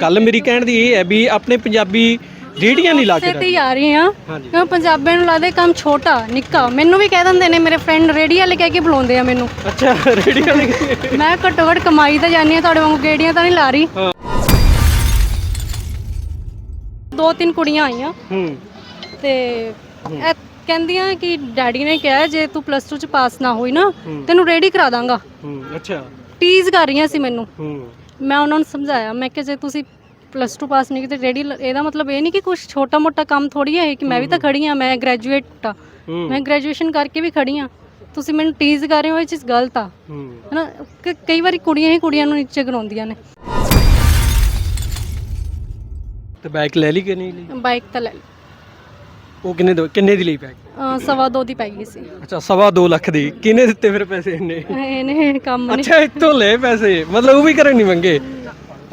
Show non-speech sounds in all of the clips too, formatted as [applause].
ਗੱਲ ਮੇਰੀ ਕਹਿਣ ਦੀ ਇਹ ਹੈ ਵੀ ਆਪਣੇ ਪੰਜਾਬੀ ਰੇੜੀਆਂ ਨਹੀਂ ਲਾ ਕੇ ਤੇ ਤੇ ਹੀ ਆ ਰਹੀ ਆ। ਹਾਂਜੀ। ਕਿਉਂ ਪੰਜਾਬੀਆਂ ਨੂੰ ਲੱਗਦਾ ਇਹ ਕੰਮ ਛੋਟਾ ਨਿੱਕਾ। ਮੈਨੂੰ ਵੀ ਕਹਿ ਦਿੰਦੇ ਨੇ ਮੇਰੇ ਫਰੈਂਡ ਰੇੜੀ ਵਾਲੇ ਕਹਿ ਕੇ ਬੁਲਾਉਂਦੇ ਆ ਮੈਨੂੰ। ਅੱਛਾ ਰੇੜੀਆਂ ਵਾਲੇ ਮੈਂ ਘੱਟੋ ਘੱਟ ਕਮਾਈ ਤਾਂ ਜਾਨੀ ਆ ਤੁਹਾਡੇ ਵਾਂਗੂ ਗੇੜੀਆਂ ਤਾਂ ਨਹੀਂ ਲਾ ਰਹੀ। ਹਾਂ। ਦੋ ਤਿੰਨ ਕੁੜੀਆਂ ਆਈਆਂ। ਹੂੰ। ਤੇ ਇਹ ਕਹਿੰਦੀਆਂ ਕਿ ਡੈਡੀ ਨੇ ਕਿਹਾ ਜੇ ਤੂੰ ਪਲੱਸ 2 ਚ ਪਾਸ ਨਾ ਹੋਈ ਨਾ। ਤੈਨੂੰ ਰੇੜੀ ਕਰਾ ਦਾਂਗਾ। ਹੂੰ ਅੱਛਾ। ਟੀਜ਼ ਕਰ ਰਹੀਆਂ ਸੀ ਮੈਨੂੰ। ਹੂੰ। ਮੈਂ ਉਹਨਾਂ ਨੂੰ ਸਮਝਾਇਆ ਮੈਂ ਕਿ ਜੇ ਤੁਸੀਂ ਪਲੱਸ 2 ਪਾਸ ਨਹੀਂ ਕੀਤੀ ਰੇੜੀ ਇਹਦਾ ਮਤਲਬ ਇਹ ਨਹੀਂ ਕਿ ਕੁਝ ਛੋਟਾ ਮੋਟਾ ਕੰਮ ਥੋੜੀ ਹੈ ਕਿ ਮੈਂ ਵੀ ਤਾਂ ਖੜੀ ਆ ਮੈਂ ਗ੍ਰੈਜੂਏਟ ਆ ਮੈਂ ਗ੍ਰੈਜੂਏਸ਼ਨ ਕਰਕੇ ਵੀ ਖੜੀ ਆ ਤੁਸੀਂ ਮੈਨੂੰ ਟੀਜ਼ ਕਰ ਰਹੇ ਹੋ ਇਹ ਚੀਜ਼ ਗਲਤ ਆ। ਹਨਾ? ਕਿ ਕਈ ਵਾਰੀ ਕੁੜੀਆਂ ਹੀ ਕੁੜੀਆਂ ਨੂੰ ਨੀਚੇ ਗਰਾਉਂਦੀਆਂ ਨੇ। ਤੇ ਬਾਈਕ ਲੈ ਲਈ ਕਿ ਨਹੀਂ ਲਈ? ਬਾਈਕ ਤਾਂ ਲੈ ਲਈ। ਉਹ ਕਿੰਨੇ ਦੀ ਕਿੰਨੇ ਦੀ ਲਈ ਬਾਈਕ ਅਹ ਸਵਾ ਦੋ ਦੀ ਪੈ ਗਈ ਸੀ। ਅੱਛਾ ਸਵਾ ਦੋ ਲੱਖ ਦੀ। ਕਿਹਨੇ ਦਿੱਤੇ ਫਿਰ ਪੈਸੇ ਇੰਨੇ? ਇਹਨੇ ਕੰਮ ਨਹੀਂ ਅੱਛਾ ਇੱਥੋਂ ਲੈ ਪੈਸੇ। ਮਤਲਬ ਉਹ ਵੀ ਕਰਨ ਨਹੀਂ ਮੰਗੇ?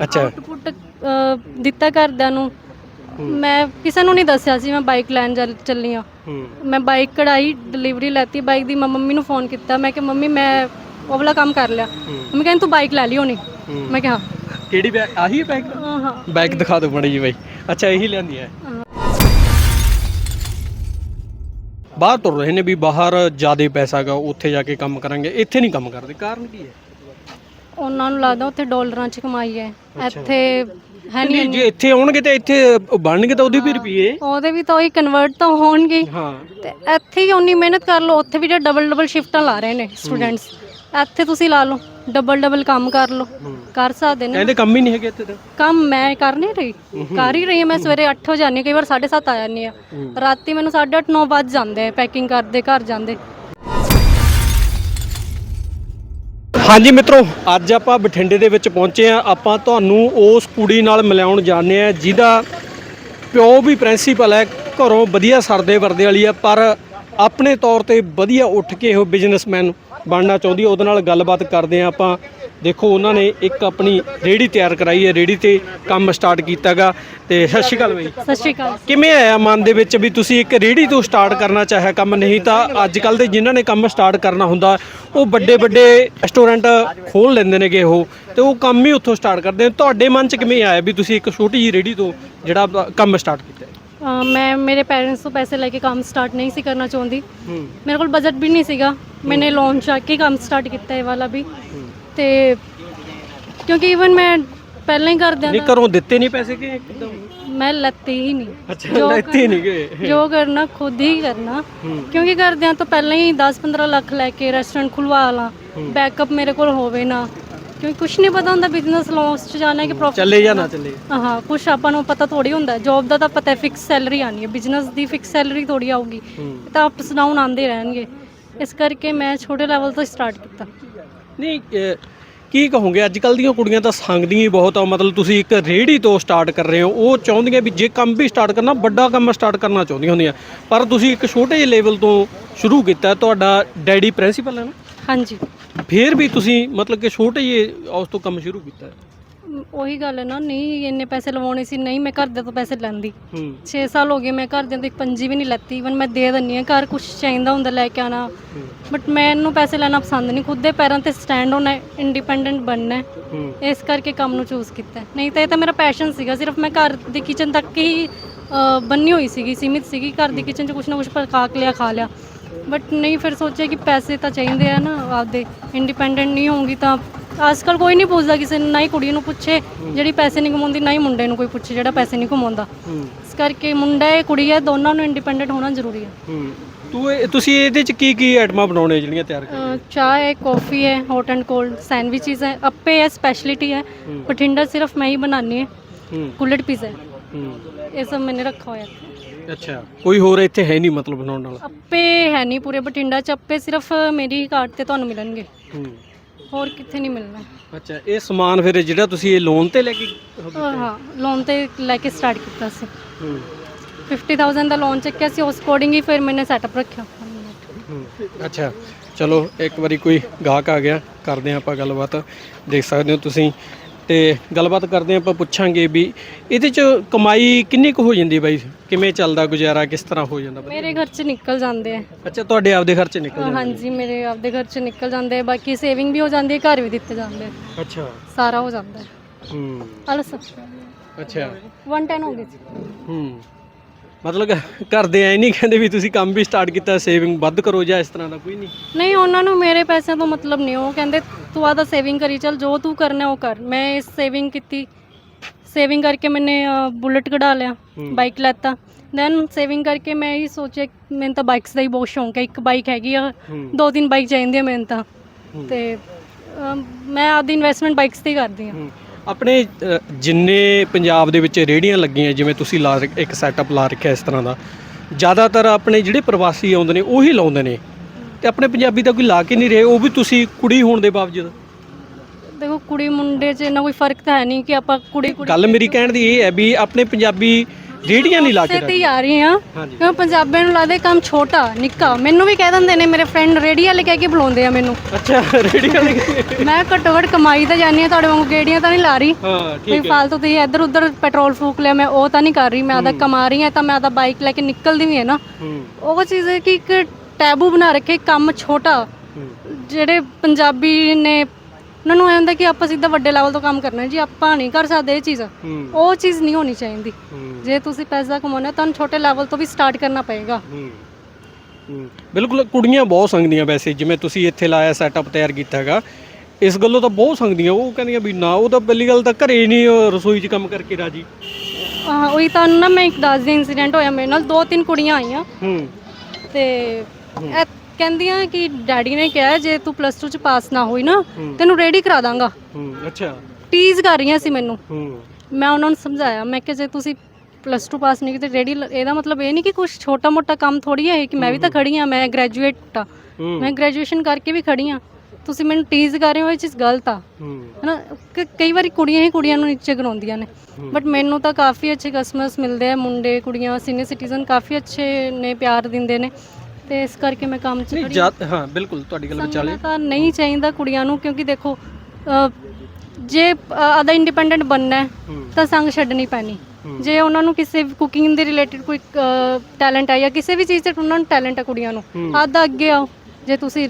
ਅੱਛਾ। ਆਊਟਪੁੱਟ ਦਿੱਤਾ ਘਰਦਿਆਂ ਨੂੰ। ਮੈਂ ਕਿਸੇ ਨੂੰ ਨਹੀਂ ਦੱਸਿਆ ਸੀ ਮੈਂ ਬਾਈਕ ਲੈਣ ਚੱਲ- ਚੱਲੀ ਆ। ਹੂੰ। ਮੈਂ ਬਾਈਕ ਕਢਾਈ ਡਿਲੀਵਰੀ ਲੈਤੀ ਬਾਈਕ ਦੀ ਮੈਂ ਮੰਮੀ ਨੂੰ ਫੋਨ ਕੀਤਾ। ਮੈਂ ਕਿ ਮੰਮੀ ਮੈਂ ਉਹ ਵਾਲਾ ਕੰਮ ਕਰ ਲਿਆ। ਮੰਮੀ ਕਹਿੰਦੀ ਤੂੰ ਬਾਈਕ ਲੈ ਲਈ ਹੋਣੀ ਹੂੰ। ਮੈਂ ਕਿਹਾ ਕਿਹੜੀ ਬੈਗ ਆਹੀ ਬੈਗ ਹਾਂ ਹਾਂ। ਬੈਗ ਦਿਖਾ ਦਿਓ ਬੜੀ ਜੀ ਬਾਈ। ਅੱਛਾ ਇਹੀ ਲਿਆਂਦੀ ਹੈ। ਹਾਂ। ਬਾਹਰ ਤੁਰ ਰਹੇ ਨੇ ਵੀ ਬਾਹਰ ਜ਼ਿਆਦਾ ਪੈਸਾ ਗਾ ਉੱਥੇ ਜਾ ਕੇ ਕੰਮ ਕਰਾਂਗੇ। ਇੱਥੇ ਨਹੀਂ ਕੰਮ ਕਰਦੇ ਕਾਰਨ ਕੀ ਹੈ? ਉਹਨਾਂ ਨੂੰ ਲੱਗਦਾ ਉੱਥੇ ਡਾਲਰਾਂ 'ਚ ਕਮਾਈ ਹੈ। ਇੱਥੇ ਹੈ ਨਹੀਂ ਨਹੀਂ ਜੇ ਇੱਥੇ ਆਉਣਗੇ ਤੇ ਇੱਥੇ ਬਣਨਗੇ ਤਾਂ ਉਹਦੇ ਵੀ ਰੁਪਏ ਉਹਦੇ ਵੀ ਤਾਂ ਉਹੀ ਕਨਵਰਟ ਤਾਂ ਹੋਣਗੇ। ਹੀ। ਹਾਂ ਤੇ ਇੱਥੇ ਹੀ ਉਨੀ ਮਿਹਨਤ ਕਰ ਲਓ ਉੱਥੇ ਵੀ ਜੇ ਡਬਲ ਡਬਲ ਸ਼ਿਫਟਾਂ ਲਾ ਰਹੇ ਨੇ ਸਟੂਡੈਂਟਸ ਇੱਥੇ ਤੁਸੀਂ ਲਾ ਲਓ। ਡਬਲ ਡਬਲ ਕੰਮ ਕਰ ਲਓ। ਕਰ ਸਕਦੇ ਨੇ। ਕਹਿੰਦੇ ਕੰਮ ਹੀ ਨਹੀਂ ਹੈਗੇ ਇੱਥੇ ਤਾਂ? ਕੰਮ ਮੈਂ ਕਰ ਨਹੀਂ ਰਹੀ। ਕਰ ਹੀ ਰਹੀ ਹਾਂ ਮੈਂ ਸਵੇਰੇ 8 ਵਜੇ ਜਾਂਦੀ ਹਾਂ, ਕਈ ਵਾਰ 7:30 ਆ ਜਾਂਦੀ ਆ ਰਾਤੀ ਮੈਨੂੰ 8:30 9 ਵੱਜ ਜਾਂਦੇ ਆ ਪੈਕਿੰਗ ਕਰਦੇ ਘਰ ਜਾਂਦੇ। ਹਾਂਜੀ ਮਿੱਤਰੋ ਅੱਜ ਆਪਾਂ ਬਠਿੰਡੇ ਦੇ ਵਿੱਚ ਪਹੁੰਚੇ ਆ ਆਪਾਂ ਤੁਹਾਨੂੰ ਉਸ ਕੁੜੀ ਨਾਲ ਮਿਲਾਉਣ ਜਾਂਦੇ ਆ ਜਿਹਦਾ ਪਿਓ ਵੀ ਪ੍ਰਿੰਸੀਪਲ ਹੈ ਘਰੋਂ ਵਧੀਆ ਸਰਦੇ ਵਰਦੇ ਵਾਲੀ ਆ ਪਰ ਆਪਣੇ ਤੌਰ ਤੇ ਵਧੀਆ ਉੱਠ ਕੇ ਉਹ ਬਿਜ਼ਨਸਮੈਨ ਬਣਨਾ ਚਾਹੁੰਦੀ ਹੈ ਉਹਦੇ ਨਾਲ ਗੱਲਬਾਤ ਕਰਦੇ ਆ ਆਪਾਂ। ਦੇਖੋ ਉਹਨਾਂ ਨੇ ਇੱਕ ਆਪਣੀ ਰੇੜੀ ਤਿਆਰ ਕਰਾਈ ਹੈ ਰੇੜੀ ਤੇ ਕੰਮ ਸਟਾਰਟ ਕੀਤਾਗਾ। ਤੇ ਸਤਿ ਸ਼੍ਰੀ ਅਕਾਲ ਬਾਈ। ਸਤਿ ਸ਼੍ਰੀ ਅਕਾਲ। ਕਿਵੇਂ ਆਇਆ ਮਨ ਦੇ ਵਿੱਚ ਵੀ ਤੁਸੀਂ ਇੱਕ ਰੇੜੀ ਤੋਂ ਸਟਾਰਟ ਕਰਨਾ ਚਾਹਿਆ ਕੰਮ? ਨਹੀਂ ਤਾਂ ਅੱਜ ਕੱਲ ਦੇ ਜਿਨ੍ਹਾਂ ਨੇ ਕੰਮ ਸਟਾਰਟ ਕਰਨਾ ਹੁੰਦਾ ਉਹ ਵੱਡੇ ਵੱਡੇ ਰੈਸਟੋਰੈਂਟ ਖੋਲ ਲੈਂਦੇ ਨੇਗੇ ਉਹ ਤੇ ਉਹ ਕੰਮ ਹੀ ਉੱਥੋਂ ਸਟਾਰਟ ਕਰਦੇ ਨੇ। ਤੁਹਾਡੇ ਮਨ 'ਚ ਕਿਵੇਂ ਆਇਆ ਵੀ ਤੁਸੀਂ ਇੱਕ ਛੋਟੀ ਜਿਹੀ ਰੇੜੀ ਤੋਂ ਜਿਹੜਾ ਕੰਮ ਸਟਾਰਟ ਕੀਤਾ? ਮੈਂ ਮੇਰੇ ਪੈਰੈਂਟਸ ਤੋਂ ਪੈਸੇ ਲੈ ਕੇ ਕੰਮ ਸਟਾਰਟ ਨਹੀਂ ਸੀ ਕਰਨਾ ਚਾਹੁੰਦੀ। ਹੂੰ। ਮੇਰੇ ਕੋਲ ਬਜਟ ਵੀ ਨਹੀਂ ਸੀਗਾ। ਮੈਨੇ ਲੋਨ ਚੱਕ ਕੇ ਕੰਮ ਸਟਾਰਟ ਕੀਤਾ ਇਹ ਵਾਲਾ ਵੀ। ਤੇ ਕਿਉਂਕਿ ਇਵਨ ਮੈਂ ਪਹਿਲਾਂ ਹੀ ਕਰਦਿਆਂ ਨਹੀਂ ਦਾ ਘਰੋਂ ਦਿੱਤੇ ਨਹੀਂ ਪੈਸੇ ਕਿ ਇੱਕਦਮ? ਮੈਂ ਲੱਤੇ ਹੀ ਨਹੀਂ। ਅੱਛਾ ਜੋ ਲੈਤੇ ਨਹੀਂ ਗਏ ਜੋ ਕਰਨਾ ਖੁਦ ਹੀ ਕਰਨਾ। ਹੂੰ। ਕਿਉਂਕਿ ਕਰਦਿਆਂ ਤੋਂ ਪਹਿਲਾਂ ਹੀ 10-15 ਲੱਖ ਲੈ ਕੇ ਰੈਸਟੋਰੈਂਟ ਖੁਲਵਾ ਲਾਂ। ਬੈਕਅਪ ਮੇਰੇ ਕੋਲ ਹੋਵੇ ਨਾ। ਕਿਉਂਕਿ ਕੁਝ ਨਹੀਂ ਪਤਾ ਹੁੰਦਾ ਬਿਜ਼ਨਸ ਲਾਸ ਚ ਜਾਣਾ ਕਿ ਪ੍ਰੋਫਿਟ ਚੱਲੇ ਜਾਂ ਨਾ ਚੱਲੇ। ਹਾਂ ਕੁਝ ਆਪਾਂ ਨੂੰ ਪਤਾ ਥੋੜੀ ਹੁੰਦਾ ਜੌਬ ਦਾ ਤਾਂ ਪਤਾ ਫਿਕਸ ਸੈਲਰੀ ਆਣੀ ਹੈ। ਬਿਜ਼ਨਸ ਦੀ ਫਿਕਸ ਸੈਲਰੀ ਥੋੜੀ ਆਊਗੀ ਇਹ ਤਾਂ ਅਪਸ ਡਾਊਨ ਆਉਂਦੇ ਰਹਿਣਗੇ। ਇਸ ਕਰਕੇ ਮੈਂ ਛੋਟੇ ਲੈਵਲ ਤੋਂ ਸਟਾਰਟ ਕੀਤਾ। ਨਹੀਂ ਅਹ, ਕੀ ਕਹੋਗੇ? ਅੱਜ ਕੱਲ ਦੀਆਂ ਕੁੜੀਆਂ ਤਾਂ ਸੰਗਦੀਆਂ ਹੀ ਬਹੁਤ ਆ। ਮਤਲਬ ਤੁਸੀਂ ਇੱਕ ਰੇੜੀ ਤੋਂ ਸਟਾਰਟ ਕਰ ਰਹੇ ਹੋ। ਉਹ ਚਾਹੁੰਦੀਆਂ ਵੀ ਜੇ ਕੰਮ ਵੀ ਸਟਾਰਟ ਕਰਨਾ ਵੱਡਾ ਕੰਮ ਸਟਾਰਟ ਕਰਨਾ ਚਾਹੁੰਦੀਆਂ ਹੁੰਦੀਆਂ। ਪਰ ਤੁਸੀਂ ਇੱਕ ਛੋਟੇ ਜਿਹੇ ਲੈਵਲ ਤੋਂ ਸ਼ੁਰੂ ਕੀਤਾ। ਤੁਹਾਡਾ ਡੈਡੀ ਪ੍ਰਿੰਸੀਪਲ ਹੈ ਨਾ? ਹਾਂਜੀ। ਫੇਰ ਵੀ ਤੁਸੀਂ ਮਤਲਬ ਕਿ ਛੋਟੇ ਜਿਹੇ ਉਸ ਤੋਂ ਕੰਮ ਸ਼ੁਰੂ ਕੀਤਾ ਹੈ। ਮ, ਉਹੀ ਗੱਲ ਹੈ ਨਾ ਨਹੀਂ ਇੰਨੇ ਪੈਸੇ ਲਵਾਉਣੇ ਸੀ ਨਹੀਂ ਮੈਂ ਘਰਦਿਆਂ ਤੋਂ ਪੈਸੇ ਲੈਂਦੀ। ਹੂੰ। 6 ਸਾਲ ਹੋ ਗਏ ਮੈਂ ਘਰਦਿਆਂ ਤੋਂ ਇੱਕ ਪੰਜੀ ਵੀ ਨਹੀਂ ਲੈਤੀ ਇਵਨ ਮੈਂ ਦੇ ਦਿੰਨੀ ਆ ਘਰ ਕੁਝ ਚਾਹੀਦਾ ਹੁੰਦਾ ਲੈ ਕੇ ਆਣਾ ਬਟ ਮੈਨੂੰ ਪੈਸੇ ਲੈਣਾ ਪਸੰਦ ਨਹੀਂ ਖੁਦ ਦੇ ਪੈਰਾਂ ਤੇ ਸਟੈਂਡ ਹੋਣਾ ਇੰਡੀਪੈਂਡੈਂਟ ਬਣਨਾ ਹੈ। ਹੂੰ। ਇਸ ਕਰਕੇ ਕੰਮ ਨੂੰ ਚੂਜ਼ ਕੀਤਾ ਹੈ। ਨਹੀਂ ਤਾਂ ਇਹ ਤਾਂ ਮੇਰਾ ਪੈਸ਼ਨ ਸੀਗਾ ਸਿਰਫ ਮੈਂ ਘਰ ਦੀ ਕਿਚਨ ਤੱਕ ਹੀ ਅ, ਬੰਨੀ ਹੋਈ ਸੀਗੀ ਸੀਮਿਤ ਸੀਗੀ ਘਰ ਦੀ ਕਿਚਨ 'ਚ ਕੁਛ ਨਾ ਕੁਛ ਪਕਾ ਕੇ ਲਿਆ ਖਾ ਲਿਆ। ਬਟ ਨਹੀਂ ਫਿਰ ਸੋਚਿਆ ਕਿ ਪੈਸੇ ਤਾਂ ਚਾਹੀਦੇ ਆ ਨਾ ਆਪਦੇ ਇੰਡੀਪੈਂਡੈਂਟ ਨਹੀਂ ਹੋਊਗੀ ਤਾਂ ਅੱਜ ਕੱਲ ਕੋਈ ਨਹੀਂ ਪੁੱਛਦਾ ਕਿਸੇ ਨੂੰ ਨਾ ਹੀ ਕੁੜੀ ਨੂੰ ਪੁੱਛੇ ਜਿਹੜੀ ਪੈਸੇ ਨਹੀਂ ਕਮਾਉਂਦੀ ਨਾ ਹੀ ਮੁੰਡੇ ਨੂੰ ਕੋਈ ਪੁੱਛੇ ਜਿਹੜਾ ਪੈਸੇ ਨਹੀਂ ਕਮਾਉਂਦਾ। ਇਸ ਕਰਕੇ ਮੁੰਡਾ ਹੈ ਕੁੜੀ ਹੈ ਦੋਨਾਂ ਨੂੰ ਇੰਡੀਪੈਂਡੈਂਟ ਹੋਣਾ ਜ਼ਰੂਰੀ ਹੈ। ਹੂੰ। ਤੂੰ ਇਹ- ਤੁਸੀਂ ਇਹਦੇ ਚ ਕੀ ਕੀ ਆਈਟਮਾਂ ਬਣਾਉਣੇ ਜਿਹੜੀਆਂ ਤਿਆਰ ਕਰ ਅ, ਚਾਹ ਹੈ ਕੌਫੀ ਹੈ ਹੌਟ ਐਂਡ ਕੋਲਡ ਸੈਂਡਵਿਚਸ ਹੈ ਅੱਪੇ ਹੈ ਸਪੈਸ਼ਲਿਟੀ ਹੈ। ਬਠਿੰਡਾ ਸਿਰਫ ਮੈਂ ਹੀ ਬਣਾਉਂਦੀ ਹੈ। ਹੂੰ। ਪੀਜ਼ਾ ਹੈ। ਹੂੰ। ਇਹ ਸਭ ਮੈंने ਰੱਖਾ ਹੋਇਆ। ਹੈ ਅੱਛਾ। ਕੋਈ ਹੋਰ ਇੱਥੇ ਹੈ ਨਹੀਂ ਮਤਲਬ ਬਣਾਉਣ ਵਾਲਾ? ਅੱਪੇ ਹੈ ਨਹੀਂ ਪੂਰੇ ਬਠਿੰਡਾ ਚ ਅੱਪੇ ਸਿਰਫ ਮੇਰੀ ਹੀ ਕਾਰਟ ਤੇ ਤੁਹਾਨੂੰ ਮਿਲਣਗੇ। ਹੂੰ। ਹੋਰ ਕਿੱਥੇ ਨਹੀਂ ਮਿਲਣਾ। ਅੱਛਾ ਇਹ ਸਮਾਨ ਫਿਰ ਜਿਹੜਾ ਤੁਸੀਂ ਇਹ ਲੋਨ ਤੇ ਲੈ ਕੇ ਹਾਂ ਲੋਨ ਤੇ ਲੈ ਕੇ ਸਟਾਰਟ ਕੀਤਾ ਸੀ। ਹੂੰ। 50000 ਦਾ ਲੋਨ ਚੱਕਿਆ ਸੀ ਉਸ ਅਕੋਰਡਿੰਗ ਹੀ ਫਿਰ ਮੈंने ਸੈਟਅਪ ਰੱਖਿਆ। ਹੂੰ। ਅੱਛਾ ਚਲੋ ਇੱਕ ਵਾਰੀ ਕੋਈ ਗਾਹਕ ਆ ਗਿਆ ਕਰਦੇ ਹਾਂ ਆਪਾਂ ਗੱਲਬਾਤ। ਦੇਖ ਸਕਦੇ ਹੋ ਤੁਸੀਂ ਤੇ ਗੱਲਬਾਤ ਕਰਦੇ ਆਪਾਂ ਪੁੱਛਾਂਗੇ ਵੀ ਇਹਦੇ ਚ ਕਮਾਈ ਕਿੰਨੀ ਕੁ ਹੋ ਜਾਂਦੀ ਬਾਈ? ਕਿਵੇਂ ਚੱਲਦਾ ਗੁਜ਼ਾਰਾ ਕਿਸ ਤਰ੍ਹਾਂ ਹੋ ਜਾਂਦਾ ਮੇਰੇ ਘਰ ਚ ਨਿਕਲ ਜਾਂਦੇ ਆ। ਅੱਛਾ ਤੁਹਾਡੇ ਆਪਦੇ ਖਰਚੇ ਨਿਕਲ ਜਾਂਦੇ ਹਾਂਜੀ ਮੇਰੇ ਆਪਦੇ ਘਰ ਚ ਨਿਕਲ ਜਾਂਦੇ ਆ ਬਾਕੀ ਸੇਵਿੰਗ ਵੀ ਹੋ ਜਾਂਦੀ ਹੈ ਘਰ ਵੀ ਦਿੱਤੇ ਜਾਂਦੇ ਆ। ਅੱਛਾ। ਸਾਰਾ ਹੋ ਜਾਂਦਾ ਹੈ। ਹੂੰ। ਆਲਸ ਅੱਛਾ। 110 ਹੋ ਗਈ ਸੀ। ਹੂੰ। ਮਤਲਬ ਘਰ ਦੇ ਐ ਨਹੀਂ ਕਹਿੰਦੇ ਵੀ ਤੁਸੀਂ ਕੰਮ ਵੀ ਸਟਾਰਟ ਕੀਤਾ ਸੇਵਿੰਗ ਵੱਧ ਕਰੋ ਜਾਂ ਇਸ ਤਰ੍ਹਾਂ ਦਾ ਕੋਈ ਨਹੀਂ? ਨਹੀਂ ਉਹਨਾਂ ਨੂੰ ਮੇਰੇ ਪੈਸਿਆਂ ਤੋਂ ਮਤਲਬ ਨਹੀਂ ਉਹ ਕਹਿੰਦੇ ਤੂੰ ਆਦਾ ਸੇਵਿੰਗ ਕਰੀ ਚੱਲ ਜੋ ਤੂੰ ਕਰਨਾ ਉਹ ਕਰ। ਮੈਂ ਇਸ ਸੇਵਿੰਗ ਕੀਤੀ। ਸੇਵਿੰਗ ਕਰਕੇ ਮੈਨੇ ਬੁਲਟ ਕਢਾ ਲਿਆ ਹੂੰ। ਬਾਈਕ ਲੈਤਾ। ਦੈਨ ਸੇਵਿੰਗ ਕਰਕੇ ਮੈਂ ਇਹ ਸੋਚਿਆ ਕਿ ਮੈਨੂੰ ਤਾਂ ਬਾਈਕਸ ਦਾ ਹੀ ਬਹੁਤ ਸ਼ੌਂਕ ਹੈ। ਇੱਕ ਬਾਈਕ ਹੈਗੀ ਆ ਹੂੰ। ਦੋ ਤਿੰਨ ਬਾਈਕ ਚਾਹੀਦੀਆਂ ਮੈਨੂੰ ਤਾਂ। ਹੂੰ। ਤੇ ਅਮ, ਮੈਂ ਆਪਦੀ ਇਨਵੈਸਟਮੈਂਟ ਬਾਈਕਸ ਤੇ ਹੀ ਕਰਦੀ ਹਾਂ। ਆਪਣੇ ਅ, ਜਿੰਨੇ ਪੰਜਾਬ ਦੇ ਵਿੱਚ ਰੇੜੀਆਂ ਲੱਗੀਆਂ ਜਿਵੇਂ ਤੁਸੀਂ ਲਾ ਰੱਖ- ਇੱਕ ਸੈਟਅਪ ਲਾ ਰੱਖਿਆ ਇਸ ਤਰ੍ਹਾਂ ਦਾ ਜ਼ਿਆਦਾਤਰ ਆਪਣੇ ਜਿਹੜੇ ਪ੍ਰਵਾਸੀ ਆਉਂਦੇ ਨੇ ਉਹੀ ਲਾਉਂਦੇ ਨੇ। ਤੇ ਆਪਣੇ ਪੰਜਾਬੀ ਤਾਂ ਕੋਈ ਲਾ ਕੇ ਨਹੀਂ ਰਹੇ ਉਹ ਵੀ ਤੁਸੀਂ ਕੁੜੀ ਹੋਣ ਦੇ ਬਾਵਜੂਦ। ਦੇਖੋ ਕੁੜੀ ਮੁੰਡੇ 'ਚ ਇੰਨਾ ਕੋਈ ਫ਼ਰਕ ਤਾਂ ਹੈ ਨਹੀਂ ਕਿ ਆਪਾਂ ਕੁੜੀ ਕੁੜੀ ਗੱਲ ਮੇਰੀ ਕਹਿਣ ਦੀ ਇਹ ਹੈ ਵੀ ਆਪਣੇ ਪੰਜਾਬੀ ਰੇੜੀਆਂ ਨਹੀਂ ਲਾ ਕੇ ਤੇ ਹੀ ਆ ਰਹੀ ਹਾਂਜੀ। ਕਿਉਂ ਪੰਜਾਬੀਆਂ ਨੂੰ ਲੱਗਦਾ ਇਹ ਕੰਮ ਛੋਟਾ ਨਿੱਕਾ। ਮੈਨੂੰ ਵੀ ਕਹਿ ਦਿੰਦੇ ਨੇ ਮੇਰੇ ਫਰੈਂਡ ਰੇੜੀਆਂ ਲੈ ਕੇ ਆ ਕੇ ਬੁਲਾਉਂਦੇ ਆ ਮੈਨੂੰ। ਅੱਛਾ ਰੇੜੀਆਂ ਲੈ ਮੈਂ ਘੱਟੋ ਘੱਟ ਕਮਾਈ ਤਾਂ ਜਾਨੀ ਆ ਤੁਹਾਡੇ ਵਾਂਗੂ ਗੇੜੀਆਂ ਤਾਂ ਨਹੀਂ ਲਾ ਰਹੀ। ਹਾਂ ਕੋਈ ਠੀਕ ਹੈ। ਫਾਲਤੂ ਤੇ ਇੱਧਰ ਉੱਧਰ ਪੈਟਰੋਲ ਫੂਕ ਲਿਆ ਮੈਂ ਉਹ ਤਾਂ ਨਹੀਂ ਕਰ ਰਹੀ ਮੈਂ ਆਦਾ ਕਮਾ ਰਹੀ ਹਾਂ ਤਾਂ ਮੈਂ ਆਦਾ ਬਾਈਕ ਲੈ ਕੇ ਨਿਕਲਦੀ ਵੀ ਹੈ ਨਾ। ਹੂੰ। ਉਹ ਚੀਜ਼ ਹੈ ਕਿ ਇੱਕ ਟੈਬੂ ਬਣਾ ਰੱਖੇ ਕੰਮ ਛੋਟਾ। ਜਿਹੜੇ ਪੰਜਾਬੀ ਨੇ ਉਹਨਾਂ ਨੂੰ ਐਂ ਹੁੰਦਾ ਕਿ ਆਪਾਂ ਸਿੱਧਾ ਵੱਡੇ ਲੈਵਲ ਤੋਂ ਕੰਮ ਕਰਨਾ ਜੀ ਆਪਾਂ ਨਹੀਂ ਕਰ ਸਕਦੇ ਇਹ ਚੀਜ਼। ਉਹ ਚੀਜ਼ ਨਹੀਂ ਹੋਣੀ ਚਾਹੀਦੀ। ਜੇ ਤੁਸੀਂ ਪੈਸਾ ਕਮਾਉਣਾ ਤੁਹਾਨੂੰ ਛੋਟੇ ਲੈਵਲ ਤੋਂ ਵੀ ਸਟਾਰਟ ਕਰਨਾ ਪਏਗਾ। ਬਿਲਕੁਲ ਕੁੜੀਆਂ ਬਹੁਤ ਸੰਗਦੀਆਂ ਵੈਸੇ। ਜਿਵੇਂ ਤੁਸੀਂ ਇੱਥੇ ਲਾਇਆ ਸੈਟਅਪ ਤਿਆਰ ਕੀਤਾ ਹੈਗਾ ਇਸ ਗੱਲੋਂ ਤਾਂ ਬਹੁਤ ਸੰਗਦੀਆਂ। ਉਹ ਕਹਿੰਦੀਆਂ ਵੀ ਨਾ ਉਹ ਤਾਂ ਪਹਿਲੀ ਗੱਲ ਤਾਂ ਘਰੇ ਨਹੀਂ ਰਸੋਈ 'ਚ ਕੰਮ ਕਰਕੇ ਰਾਜੀ। ਹਾਂ ਉਹੀ ਤੁਹਾਨੂੰ ਨਾ ਮੈਂ ਇੱਕ ਦੱਸਦੀ ਇਨਸੀਡੈਂਟ ਹੋਇਆ ਮੇਰੇ ਨਾਲ। ਦੋ ਤਿੰਨ ਕੁੜੀਆਂ ਆਈਆਂ। ਹੂੰ। ਤੇ ਇਹ ਕਹਿੰਦੀਆਂ ਕਿ ਡੈਡੀ ਨੇ ਕਿਹਾ ਜੇ ਤੂੰ ਪਲੱਸ 2 ਚ ਪਾਸ ਨਾ ਹੋਈ ਨਾ ਹੂੰ। ਤੈਨੂੰ ਰੈਡੀ ਕਰਾ ਦਾਂਗਾ। ਹੂੰ ਅੱਛਾ। ਟੀਜ਼ ਕਰ ਰਹੀਆਂ ਸੀ ਮੈਨੂੰ। ਹੂੰ। ਮੈਂ ਉਹਨਾਂ ਨੂੰ ਸਮਝਾਇਆ ਮੈਂ ਕਿ ਜੇ ਤੁਸੀਂ ਪਲੱਸ 2 ਪਾਸ ਨਹੀਂ ਕੀਤੀ ਰੈਡੀ ਇਹਦਾ ਮਤਲਬ ਇਹ ਨਹੀਂ ਕਿ ਕੁਝ ਛੋਟਾ ਮੋਟਾ ਕੰਮ ਥੋੜੀ ਹੈ ਕਿ ਮੈਂ ਵੀ ਤਾਂ ਖੜੀ ਹਾਂ ਮੈਂ ਗ੍ਰੈਜੂਏਟ ਆ ਹੂੰ। ਮੈਂ ਗ੍ਰੈਜੂਏਸ਼ਨ ਕਰਕੇ ਵੀ ਖੜੀ ਹਾਂ। ਤੁਸੀਂ ਮੈਨੂੰ ਟੀਜ਼ ਕਰ ਰਹੇ ਹੋ ਇਹ ਚੀਜ਼ ਗਲਤ ਆ। ਹੂੰ। ਹਨਾ ਕ- ਕਈ ਵਾਰੀ ਕੁੜੀਆਂ ਹੀ ਕੁੜੀਆਂ ਨੂੰ ਨੀਚੇ ਗਰਾਉਂਦੀਆਂ ਨੇ। ਹੂੰ। ਬਟ ਮੈਨੂੰ ਤਾਂ ਕਾਫੀ ਅੱਛੇ ਕਸਟਮਰਸ ਮਿਲਦੇ ਆ ਮੁੰਡੇ ਕੁੜੀਆਂ ਸੀਨੀਅਰ ਸਿਟੀਜ਼ਨ ਕਾਫੀ ਅੱਛੇ ਨੇ ਪਿਆਰ ਦਿੰਦੇ ਨੇ। ਤੇ ਇਸ ਕਰਕੇ ਮੈਂ ਕੰਮ 'ਚ ਨਹੀਂ ਖੜੀ ਜਦ ਹਾਂ। ਬਿਲਕੁਲ ਤੁਹਾਡੀ ਗੱਲ ਵਿਚਾਲੇ। ਸੰਗਣਾ ਤਾਂ ਨਹੀਂ ਚਾਹੀਦਾ ਕੁੜੀਆਂ ਨੂੰ ਕਿਉਂਕਿ ਦੇਖੋ ਜੇ ਆਦਾ ਇੰਡੀਪੈਂਡੈਂਟ ਬਣਨਾ ਹੈ ਹੂੰ। ਤਾਂ ਸੰਗ ਛੱਡਣੀ ਪੈਣੀ। ਹੂੰ। ਜੇ ਉਹਨਾਂ ਨੂੰ ਕਿਸੇ ਕੁਕਿੰਗ ਦੇ ਰਿਲੇਟਡ ਕੋਈ ਟੈਲੈਂਟ ਜਾਂ ਕਿਸੇ ਵੀ ਚੀਜ਼ 'ਚ ਉਹਨਾਂ ਨੂੰ ਟੈਲੈਂਟ ਹੈ ਕੁੜੀਆਂ ਨੂੰ ਹੂੰ। ਆਦਾ ਅੱਗੇ ਆਓ। ਜੇ ਤੁਸੀਂ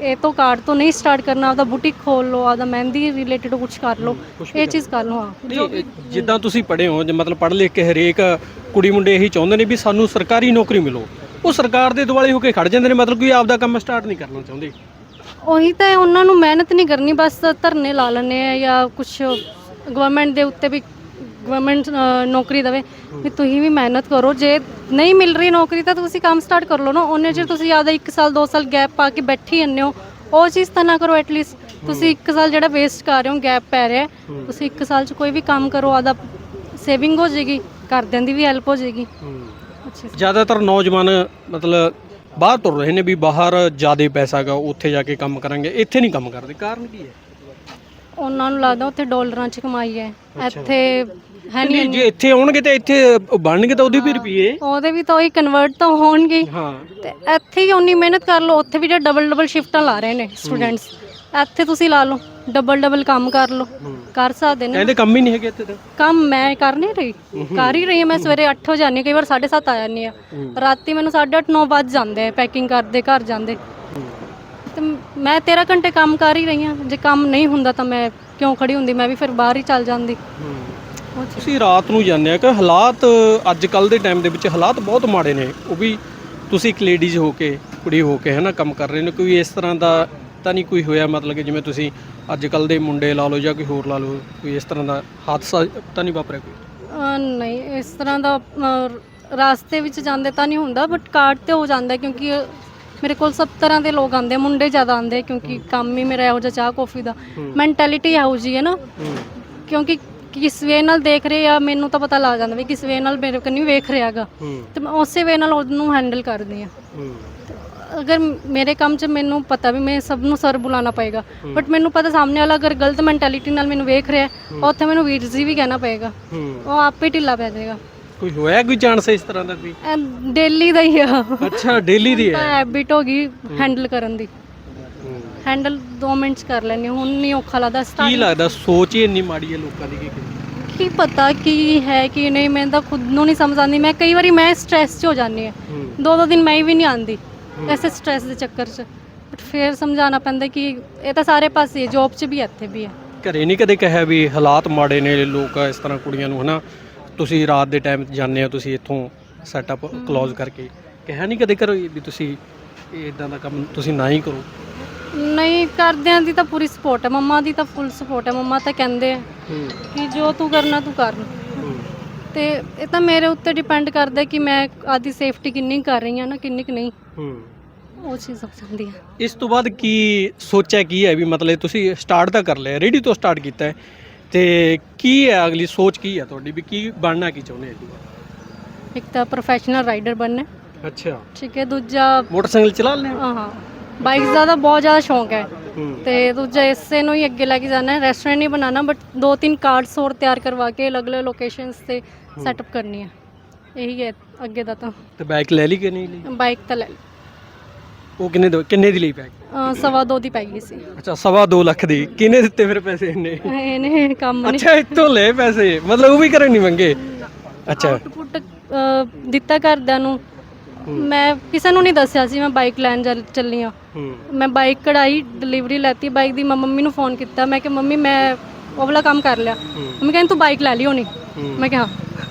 ਇਹ ਤੋਂ ਕਾਰਡ ਤੋਂ ਨਹੀਂ ਸਟਾਰਟ ਕਰਨਾ ਆਪਦਾ ਬੁਟੀਕ ਖੋਲ ਲਓ ਆਪਦਾ ਮਹਿੰਦੀ ਰਿਲੇਟਡ ਕੁਝ ਕਰ ਲਓ ਕੁਛ ਵੀ ਇਹ ਚੀਜ਼ ਕਰ ਲਓ ਹਾਂ। ਨਹੀਂ, ਜਿੱਦਾਂ ਤੁਸੀਂ ਪੜ੍ਹੇ ਹੋ ਜੇ ਮਤਲਬ ਪੜ੍ਹ ਲਿਖ ਕੇ ਹਰੇਕ ਕੁੜੀ ਮੁੰਡੇ ਇਹੀ ਚਾਹੁੰਦੇ ਨੇ ਵੀ ਸਾਨੂੰ ਸਰਕਾਰੀ ਨੌਕਰੀ ਮਿਲੋ। ਉਹ ਸਰਕਾਰ ਦੇ ਦੁਆਲੇ ਹੋ ਕੇ ਖੜ ਜਾਂਦੇ ਨੇ ਮਤਲਬ ਕੋਈ ਆਪਦਾ ਕੰਮ ਸਟਾਰਟ ਨਹੀਂ ਕਰਨਾ ਚਾਹੁੰਦੇ। ਉਹੀ ਤਾਂ ਹੈ, ਉਹਨਾਂ ਨੂੰ ਮਿਹਨਤ ਨਹੀਂ ਕਰਨੀ ਬਸ ਧਰਨੇ ਲਾ ਲੈਣੇ ਆ ਜਾਂ ਕੁਝ ਗਵਰਨਮੈਂਟ ਦੇ ਉੱਤੇ ਵੀ ਗਵਰਨਮੈਂਟ ਨੌਕਰੀ ਦੇਵੇ ਵੀ ਤੁਸੀਂ ਵੀ ਮਿਹਨਤ ਕਰੋ। ਜੇ ਨਹੀਂ ਮਿਲ ਰਹੀ ਨੌਕਰੀ ਤਾਂ ਤੁਸੀਂ ਕੰਮ ਸਟਾਰਟ ਕਰ ਲਓ ਨਾ ਉਹਨੇ ਜੇ ਤੁਸੀਂ ਆਦਾ 1 ਸਾਲ 2 ਸਾਲ ਗੈਪ ਪਾ ਕੇ ਬੈਠੀ ਜੰਨੇ ਹੋ ਉਹ ਚੀਜ਼ ਤਾਂ ਨਾ ਕਰੋ ਐਟਲੀਸਟ ਤੁਸੀਂ 1 ਸਾਲ ਜਿਹੜਾ ਵੇਸਟ ਕਰ ਰਹੇ ਹੋ ਗੈਪ ਪੈ ਰਿਹਾ ਹੈ, ਤੁਸੀਂ 1 ਸਾਲ 'ਚ ਕੋਈ ਵੀ ਕੰਮ ਕਰੋ ਆਪਦਾ ਸੇਵਿੰਗ ਹੋ ਜਾਏਗੀ ਘਰਦਿਆਂ ਦੀ ਵੀ ਹੈਲਪ ਹੋ ਜਾਏਗੀ ਅੱਛਾ ਜ਼ਿਆਦਾਤਰ ਨੌਜਵਾਨ ਮਤਲਬ ਬਾਹਰ ਤੁਰ ਰਹੇ ਨੇ ਵੀ ਬਾਹਰ ਜ਼ਿਆਦਾ ਪੈਸਾ ਹੈਗਾ ਉੱਥੇ ਜਾ ਕੇ ਕੰਮ ਕਰਾਂਗੇ ਇੱਥੇ ਨਹੀਂ ਕੰਮ ਕਰਦੇ। ਕਾਰਨ ਕੀ ਹੈ? ਉਹਨਾਂ ਨੂੰ ਲੱਗਦਾ ਉੱਥੇ ਡਾਲਰਾਂ 'ਚ ਕਮਾਈ ਹੈ। ਇੱਥੇ ਹੈ ਨਹੀਂ ਜੇ ਇੱਥੇ ਆਉਣਗੇ ਤਾਂ ਇੱਥੇ ਬਣਨਗੇ ਤਾਂ ਉਹਦੇ ਵੀ ਰੁਪਏ ਉਹਦੇ ਵੀ ਤਾਂ ਉਹੀ ਕਨਵਰਟ ਤਾਂ ਹੋਣਗੇ। ਹੀ। ਤੇ ਇੱਥੇ ਹੀ ਉਨੀ ਮਿਹਨਤ ਕਰ ਲਓ ਉੱਥੇ ਵੀ ਜੇ ਡਬਲ ਡਬਲ ਸ਼ਿਫਟਾਂ ਲਾ ਰਹੇ ਨੇ ਸਟੂਡੈਂਟਸ ਇੱਥੇ ਤੁਸੀਂ ਲਾ ਲਓ ਡਬਲ ਡਬਲ ਕੰਮ ਕਰ ਲਓ ਕਰ ਸਕਦੇ ਨੇ। ਕਹਿੰਦੇ ਕੰਮ ਹੀ ਨਹੀਂ ਹੈਗੇ ਇੱਥੇ ਤਾਂ? ਕੰਮ ਮੈਂ ਕਰ ਨਹੀਂ ਰਹੀ ਕਰ ਹੀ ਰਹੀ ਹਾਂ ਮੈਂ ਸਵੇਰੇ 8 ਵਜੇ ਜਾਂਦੀ ਹਾਂ, ਕਈ ਵਾਰ 7:30 ਆ ਜਾਂਦੀ ਆ ਰਾਤੀ ਮੈਨੂੰ 8:30 9 ਵੱਜ ਜਾਂਦੇ ਆ ਪੈਕਿੰਗ ਕਰਦੇ ਘਰ ਜਾਂਦੇ। ਤੇ ਮੈਂ 13 ਘੰਟੇ ਕੰਮ ਕਰ ਹੀ ਰਹੀ ਹਾਂ ਜੇ ਕੰਮ ਨਹੀਂ ਹੁੰਦਾ ਤਾਂ ਮੈਂ ਕਿਉਂ ਖੜੀ ਹੁੰਦੀ ਮੈਂ ਵੀ ਫਿਰ ਬਾਹਰ ਹੀ ਚੱਲ ਜਾਂਦੀ। ਉਹ ਚੀਜ਼- ਤੁਸੀਂ ਰਾਤ ਨੂੰ ਜਾਂਦੇ ਆ ਕਿ ਹਾਲਾਤ ਅੱਜ ਕੱਲ ਦੇ ਟਾਈਮ ਦੇ ਵਿੱਚ ਹਾਲਾਤ ਬਹੁਤ ਮਾੜੇ ਨੇ। ਉਹ ਵੀ ਤੁਸੀਂ ਇੱਕ ਲੇਡੀਜ਼ ਹੋ ਕੇ ਕੁੜੀ ਹੋ ਕੇ ਹੈ ਨਾ ਕੰਮ ਕਰ ਰਹੇ ਨੇ ਕੋਈ ਇਸ ਤਰ੍ਹਾਂ ਦਾ ਤਾਂ ਨਹੀਂ ਕੋਈ ਹੋਇਆ? ਮਤਲਬ ਕਿ ਜਿਵੇਂ ਤੁਸੀਂ ਅੱਜ ਕੱਲ ਦੇ ਮੁੰਡੇ ਲਾ ਲਓ ਜਾਂ ਕੋਈ ਹੋਰ ਲਾ ਲਓ ਕੋਈ ਇਸ ਤਰ੍ਹਾਂ ਦਾ ਹਾਦਸਾ ਤਾਂ ਨਹੀਂ ਵਾਪਰਿਆ ਕੋਈ? ਅਹ ਨਹੀਂ ਇਸ ਤਰ੍ਹਾਂ ਦਾ ਅਹ, ਰਾਸਤੇ ਵਿੱਚ ਜਾਂਦੇ ਤਾਂ ਨਹੀਂ ਹੁੰਦਾ ਬਟ ਕਾਰਡ ਤੇ ਹੋ ਜਾਂਦਾ ਹੈ ਕਿਉਂਕਿ ਮੇਰੇ ਕੋਲ ਸਭ ਤਰ੍ਹਾਂ ਦੇ ਲੋਕ ਆਉਂਦੇ ਮੁੰਡੇ ਜ਼ਿਆਦਾ ਆਉਂਦੇ ਕਿਉਂਕਿ ਕੰਮ ਹੀ ਮੇਰਾ ਇਹੋ ਜਿਹਾ ਚਾਹ ਕੌਫੀ ਦਾ। ਮੈਂਟੈਲਿਟੀ ਇਹੋ ਜਿਹੀ ਹੈ ਨਾ। ਕਿਉਂਕਿ ਕਿਸ ਵੇ ਨਾਲ ਦੇਖ ਰਹੇ ਆ ਮੈਨੂੰ ਤਾਂ ਪਤਾ ਲੱਗ ਜਾਂਦਾ ਵੀ ਕਿਸ ਵੇ ਨਾਲ ਮੇਰੇ ਕੰਨੀ ਵੇਖ ਰਿਹਾਗਾ ਹੂੰ। ਤੇ ਮੈਂ ਉਸੇ ਵੇ ਨਾਲ ਉਹਨੂੰ ਹੈਂਡਲ ਕਰਦੀ ਆ ਹੂੰ। ਅਗਰ ਮੇਰੇ ਕੰਮ 'ਚ ਮੈਨੂੰ ਪਤਾ ਵੀ ਮੈਂ ਸਭ ਨੂੰ ਸਰ ਬੁਲਾਉਣਾ ਪਏਗਾ ਬਟ ਮੈਨੂੰ ਪਤਾ ਸਾਹਮਣੇ ਵਾਲਾ ਅਗਰ ਗਲਤ ਮੈਂਟੈਲਿਟੀ ਨਾਲ ਮੈਨੂੰ ਵੇਖ ਰਿਹਾ ਹੈ, ਉੱਥੇ ਮੈਨੂੰ ਵੀਰ ਜੀ ਵੀ ਕਹਿਣਾ ਪਏਗਾ। ਹੂੰ। ਉਹ ਆਪੇ ਢਿੱਲਾ ਪੈ ਜਾਏਗਾ। ਕੋਈ ਹੋਇਆ ਕੋਈ ਚਾਂਸ ਇਸ ਤਰ੍ਹਾਂ ਦਾ ਕੋਈ? ਡੇਲੀ ਦਾ ਹੀ ਆ। ਅੱਛਾ ਡੇਲੀ ਦੀ ਹੈ? ਹੈਬਿਟ ਹੋ ਗਈ ਹੈਂਡਲ ਕਰਨ ਦੀ। ਹੈਂਡਲ 2 ਮਿੰਟ 'ਚ ਕਰ ਲੈਣੀ ਹੁਣ ਨਹੀਂ ਔਖਾ ਲੱਗਦਾ ਕੀ ਸਟਾਰਟ ਲੱਗਦਾ ਸੋਚ ਹੀ ਇੰਨੀ ਮਾੜੀ ਹੈ ਲੋਕਾਂ ਦੀ ਕਿ ਕੀ ਪਤਾ ਕੀ ਹੈ ਕੀ ਨਹੀਂ ਮੈਂ ਤਾਂ ਖੁਦ ਨੂੰ ਨਹੀਂ ਸਮਝ ਆਉਂਦੀ। ਮੈਂ ਕਈ ਵਾਰੀ ਮੈਂ ਸਟ੍ਰੈਸ 'ਚ ਹੋ ਜਾਂਦੀ ਹਾਂ। ਹੂੰ। ਦੋ ਦੋ ਦਿਨ ਮੈਂ ਵੀ ਨਹੀਂ ਆਉਂਦੀ। ਐਸੇ ਸਟ੍ਰੈਸ ਦੇ ਚੱਕਰ 'ਚ। ਬਟ ਫਿਰ ਸਮਝਾਉਣਾ ਪੈਂਦਾ ਕਿ ਇਹ ਤਾਂ ਸਾਰੇ ਪਾਸੇ ਜੌਬ 'ਚ ਵੀ ਹੈ, ਇੱਥੇ ਵੀ ਹੈ। ਘਰੇ ਨਹੀਂ ਕਦੇ ਕਿਹਾ ਵੀ ਹਾਲਾਤ ਮਾੜੇ ਨੇ ਲੋਕ ਇਸ ਤਰ੍ਹਾਂ ਕੁੜੀਆਂ ਨੂੰ ਹਨਾ? ਤੁਸੀਂ ਰਾਤ ਦੇ ਟਾਈਮ ਜਾਂਦੇ ਹੋ ਤੁਸੀਂ ਇੱਥੋਂ ਸੈਟਅਪ ਕਲੋਜ਼ ਕਰਕੇ। ਕਿਹਾ ਨਹੀਂ ਕਦੇ ਕਰੋ ਵੀ ਤੁਸੀਂ ਇਦਾਂ ਦਾ ਕੰਮ ਤੁਸੀਂ ਨਾ ਹੀ ਕਰੋ? ਨਹੀਂ ਕਰਦਿਆਂ ਦੀ ਤਾਂ ਪੂਰੀ ਸਪੋਰਟ ਹੈ। ਮੰਮਾ ਦੀ ਤਾਂ ਫੁੱਲ ਸਪੋਰਟ ਹੈ। ਮੰਮਾ ਤਾਂ ਕਹਿੰਦੇ ਆ ਹੂੰ ਕਿ ਜੋ ਤੂੰ ਕਰਨਾ ਤੂੰ ਕਰ। ਤੇ ਇਹ ਤਾਂ ਮੇਰੇ ਉੱਤੇ ਡਿਪੈਂਡ ਕਰਦਾ ਕਿ ਮੈਂ ਆਦੀ ਸੇਫਟੀ ਕਿੰਨੀ ਕਰ ਰਹੀ ਹਾਂ ਨਾ ਕਿੰਨੀ ਕੁ ਨਹੀਂ। ਹੂੰ ਉਹ ਚੀਜ਼ ਹੋ ਜਾਂਦੀ ਹੈ ਇਸ ਤੋਂ ਬਾਅਦ ਕੀ ਸੋਚਿਆ ਕੀ ਹੈ ਵੀ ਮਤਲਬ ਤੁਸੀਂ ਸਟਾਰਟ ਤਾਂ ਕਰ ਲਿਆ ਰੈਡੀ ਤੋਂ ਸਟਾਰਟ ਕੀਤਾ ਹੈ। ਤੇ ਕੀ ਹੈ ਅਗਲੀ ਸੋਚ ਕੀ ਹੈ ਤੁਹਾਡੀ ਵੀ ਕੀ ਬਣਨਾ ਕੀ ਚਾਹੁੰਦੇ ਹੋ ਇੱਕ ਤਾਂ ਪ੍ਰੋਫੈਸ਼ਨਲ ਰਾਈਡਰ ਬਣਨਾ ਅੱਛਾ। ਠੀਕ ਹੈ ਦੂਜਾ ਮੋਟਰਸਾਈਕਲ ਚਲਾ ਲੈਂਦੇ ਹੋ? ਹਾਂ ਹਾਂ। ਬਾਈਕਸ ਦਾ ਤਾਂ ਬਹੁਤ ਜ਼ਿਆਦਾ ਸ਼ੌਂਕ ਹੈ। ਹੂੰ। ਤੇ ਦੂਜਾ ਇਸੇ ਨੂੰ ਹੀ ਅੱਗੇ ਲੈ ਕੇ ਜਾਣਾ ਹੈ। ਰੈਸਟੋਰੈਂਟ ਨਹੀਂ ਬਣਾਉਣਾ ਬਟ ਦੋ ਤਿੰਨ ਕਾਰਡਸ ਹੋਰ ਤਿਆਰ ਕਰਵਾ ਕੇ ਅਲੱਗ-ਅਲੱਗ ਲੋਕੇਸ਼ਨਸ ਤੇ ਸੈਟਅਪ ਕਰਨੀ ਹੈ। ਇਹੀ ਹੈ ਅੱਗੇ ਦਾ ਤਾਂ। ਤੇ ਬਾਈਕ ਲੈ ਲਈ ਕਿ ਨਹੀਂ ਲਈ? ਬਾਈਕ ਤਾਂ ਲੈ ਲਈ। ਉਹ ਕਿੰਨੇ ਦੀ ਕਿੰਨੇ ਦੀ ਲਈ ਬਾਈਕ ਅਹ ਸਵਾ ਦੋ ਦੀ ਪੈ ਗਈ ਸੀ। ਅੱਛਾ ਸਵਾ ਦੋ ਲੱਖ ਦੀ। ਕਿਹਨੇ ਦਿੱਤੇ ਫਿਰ ਪੈਸੇ ਇੰਨੇ? ਇਹਨੇ ਕੰਮ ਨਹੀਂ ਅੱਛਾ ਇੱਥੋਂ ਲਏ ਪੈਸੇ। ਮਤਲਬ ਉਹ ਵੀ ਕਰਨ ਨਹੀਂ ਮੰਗੇ? ਅੱਛਾ। ਆਊਟਪੁੱਟ ਦਿੱਤਾ ਘਰਦਿਆਂ ਨੂੰ। ਮੈਂ ਕਿਸੇ ਨੂੰ ਨਹੀਂ ਦੱਸਿਆ ਸੀ ਮੈਂ ਬਾਈਕ ਲੈਣ ਚੱਲ- ਚੱਲੀ ਆ। ਹੂੰ। ਮੈਂ ਬਾਈਕ ਕਢਾਈ ਡਿਲੀਵਰੀ ਲੈਤੀ। ਬਾਈਕ ਦੀ ਮੈਂ ਮੰਮੀ ਨੂੰ ਫੋਨ ਕੀਤਾ। ਮੈਂ ਕਿ ਮੰਮੀ ਮੈਂ ਉਹ ਵਾਲਾ ਕੰਮ ਕਰ ਲਿਆ। ਮੰਮੀ ਕਹਿੰਦੀ ਤੂੰ ਬਾਈਕ ਲੈ ਲਈ ਹੋਣੀ ਹੂੰ। ਮੈਂ ਕਿਹਾ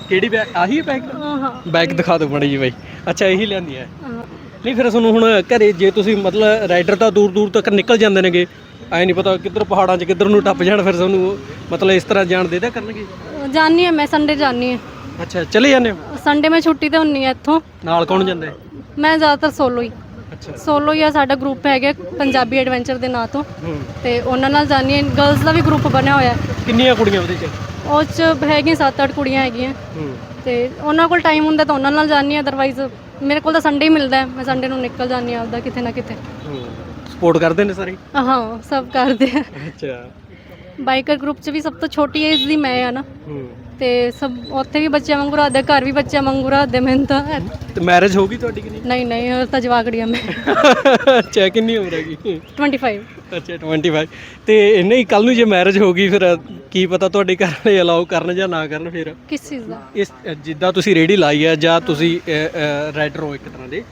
ਕਿਹੜੀ ਬਾਈਕ ਆਹੀ ਬਾਈਕ ਹਾਂ ਹਾਂ। ਬਾਈਕ ਦਿਖਾ ਦਿਓ ਮੜੀ ਜੀ ਬਾਈ। ਅੱਛਾ ਇਹੀ ਲਿਆਂਦੀ ਹੈ। ਹਾਂ। ਨਹੀਂ ਫਿਰ ਤੁਹਾਨੂੰ ਹੁਣ ਘਰੇ ਜੇ ਤੁਸੀਂ ਮਤਲਬ ਰਾਈਡਰ ਤਾਂ ਦੂਰ ਦੂਰ ਤੱਕ ਨਿਕਲ ਜਾਂਦੇ ਨੇਗੇ ਐ ਨਹੀਂ ਪਤਾ ਕਿੱਧਰ ਪਹਾੜਾਂ 'ਚ ਕਿੱਧਰ ਨੂੰ ਟੱਪ ਜਾਣ ਫਿਰ ਤੁਹਾਨੂੰ ਮਤਲਬ ਇਸ ਤਰ੍ਹਾਂ ਜਾਣ ਦੇ ਦਿਆ ਕਰਨਗੇ। ਜਾਣੀ ਹੈ ਮੈਂ ਸੰਡੇ ਜਾਣੀ ਹੈ। ਅੱਛਾ ਚਲੇ ਜਾਂਦੇ ਹੋ? ਸੰਡੇ ਮੈਂ ਛੁੱਟੀ ਤੇ ਹੁੰਨੀ ਹੈ ਇੱਥੋਂ। ਨਾਲ ਕੌਣ ਜਾਂਦੇ ਮੈਂ ਜ਼ਿਆਦਾਤਰ ਸੋਲੋ ਹੀ। ਅੱਛਾ। ਸੋਲੋ ਹੀ ਆ ਸਾਡਾ ਗਰੁੱਪ ਹੈਗਾ ਪੰਜਾਬੀ ਐਡਵੈਂਚਰ ਦੇ ਨਾਂ ਤੋਂ। ਹੂੰ। ਤੇ ਉਹਨਾਂ ਨਾਲ ਜਾਣੀ ਹੈ। ਗਰਲਸ ਦਾ ਵੀ ਗਰੁੱਪ ਬਣਿਆ ਹੋਇਆ ਹੈ। ਕਿੰਨੀਆਂ ਕੁੜੀਆਂ ਉਹਦੇ 'ਚ? ਉਹ ਚ ਹੈਗੀਆਂ 7-8 ਕੁੜੀਆਂ ਹੈਗੀਆਂ। ਹੂੰ। ਤੇ ਉਹਨਾਂ ਕੋਲ ਟਾਈਮ ਹੁੰਦਾ ਤਾਂ ਉਹਨਾਂ ਨਾਲ ਜਾਣੀ ਹੈ ਅਦਰਵਾਈਜ਼ ਮੇਰੇ ਕੋਲ ਤਾਂ ਸੰਡੇ ਹੀ ਮਿਲਦਾ ਹੈ। ਮੈਂ ਸੰਡੇ ਨੂੰ ਨਿਕਲ ਜਾਂਦੀ ਹਾਂ ਆਪਦਾ ਕਿਤੇ ਨਾ ਕਿਤੇ। ਸਪੋਰਟ ਕਰਦੇ ਨੇ ਸਾਰੇ? ਹਾਂ ਸਭ ਕਰਦੇ ਆ। ਅੱਛਾ। ਬਾਈਕਰ ਗਰੁੱਪ ਚ ਵੀ ਸਭ ਤੋਂ ਛੋਟੀ ਏਜ ਦੀ ਮੈਂ ਆ ਨਾ। ਤੇ ਸਭ ਉੱਥੇ ਵੀ ਬੱਚਿਆਂ ਵਾਂਗੂ ਰੱਖਦੇ ਘਰ ਵੀ ਬੱਚਿਆਂ ਵਾਂਗੂ ਰੱਖਦੇ ਮੈਨੂੰ ਤਾਂ ਤੇ ਮੈਰਿਜ ਹੋ ਗਈ ਤੁਹਾਡੀ ਕਿ ਨਹੀਂ? ਨਹੀਂ ਨਹੀਂ ਉਹ ਤਾਂ ਜਵਾਕੜੀ ਆ ਮੈਂ। [laughs] ਅੱਛਾ ਕਿੰਨੀ ਉਮਰ ਹੈਗੀ? 25 ਅੱਛਾ 25 ਤੇ ਨਹੀਂ ਕੱਲ ਨੂੰ ਜੇ ਮੈਰਿਜ ਹੋ ਗਈ ਫਿਰ ਕੀ ਪਤਾ ਤੁਹਾਡੇ ਘਰ ਵਾਲੇ ਅਲਾਉ ਕਰਨ ਜਾਂ ਨਾ ਕਰਨ ਫਿਰ? ਕਿਸ ਚੀਜ਼ ਦਾ? ਇਸ ਜਿੱਦਾਂ ਤੁਸੀਂ ਰੇੜੀ ਲਾਈ ਹੈ ਜਾਂ ਤੁਸੀਂ ਰਾਈਡਰ ਹੋ ਇੱਕ ਤਰ੍ਹਾਂ ਦੇ।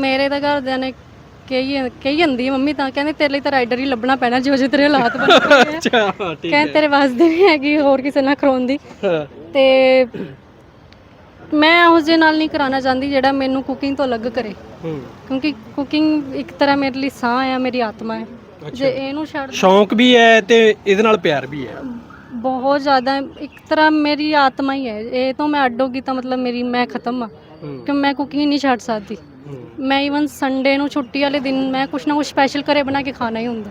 ਮੇਰੇ ਤਾਂ ਘਰਦਿਆਂ ਨੇ ਕਹੀ ਕਹੀ ਜਾਂਦੀ ਹੈ ਮੰਮੀ ਤਾਂ ਕਹਿੰਦੇ ਤੇਰੇ ਲਈ ਤਾਂ ਰਾਈਡਰ ਹੀ ਲੱਭਣਾ ਪੈਣਾ ਜੋ ਜੇ ਤੇਰੇ ਹਾਲਾਤ ਬਣੇ ਪਏ ਆ। [laughs] ਅੱਛਾ ਠੀਕ ਕਹਿੰਦੇ ਤੇਰੇ ਵਾਸਤੇ ਨਹੀਂ ਹੈਗੀ ਹੋਰ ਕਿਸੇ ਨਾਲ ਕਰਾਉਣ ਦੀ ਹੈ। ਤੇ ਮੈਂ ਉਸ ਦੇ ਨਾਲ ਨਹੀਂ ਕਰਾਉਣਾ ਚਾਹੁੰਦੀ ਜਿਹੜਾ ਮੈਨੂੰ ਕੁਕਿੰਗ ਤੋਂ ਅਲੱਗ ਕਰੇ। ਹੂੰ। ਕਿਉਂਕਿ ਕੁਕਿੰਗ ਇੱਕ ਤਰ੍ਹਾਂ ਮੇਰੇ ਲਈ ਸਾਹ ਹੈ ਮੇਰੀ ਆਤਮਾ ਹੈ ਜੇ ਇਹਨੂੰ ਛੱਡ ਸ਼ੌਂਕ ਵੀ ਹੈ ਤੇ ਇਹਦੇ ਨਾਲ ਪਿਆਰ ਵੀ ਹੈ। ਬਹੁਤ ਜ਼ਿਆਦਾ ਇੱਕ ਤਰ੍ਹਾਂ ਮੇਰੀ ਆਤਮਾ ਹੀ ਹੈ। ਇਹ ਤੋਂ ਮੈਂ ਅੱਡ ਹੋ ਗਈ ਤਾਂ ਮਤਲਬ ਮੇਰੀ ਮੈਂ ਖਤਮ ਆ। ਹੂੰ। ਕਿ ਮੈਂ ਕੁਕਿੰਗ ਨਹੀਂ ਛੱਡ ਸਕਦੀ। ਮੈਂ ਇਵਨ ਸੰਡੇ ਨੂੰ ਛੁੱਟੀ ਵਾਲੇ ਦਿਨ ਮੈਂ ਕੁਛ ਨਾ ਕੁਛ ਸਪੈਸ਼ਲ ਘਰੇ ਬਣਾ ਕੇ ਖਾਣਾ ਹੀ ਹੁੰਦਾ।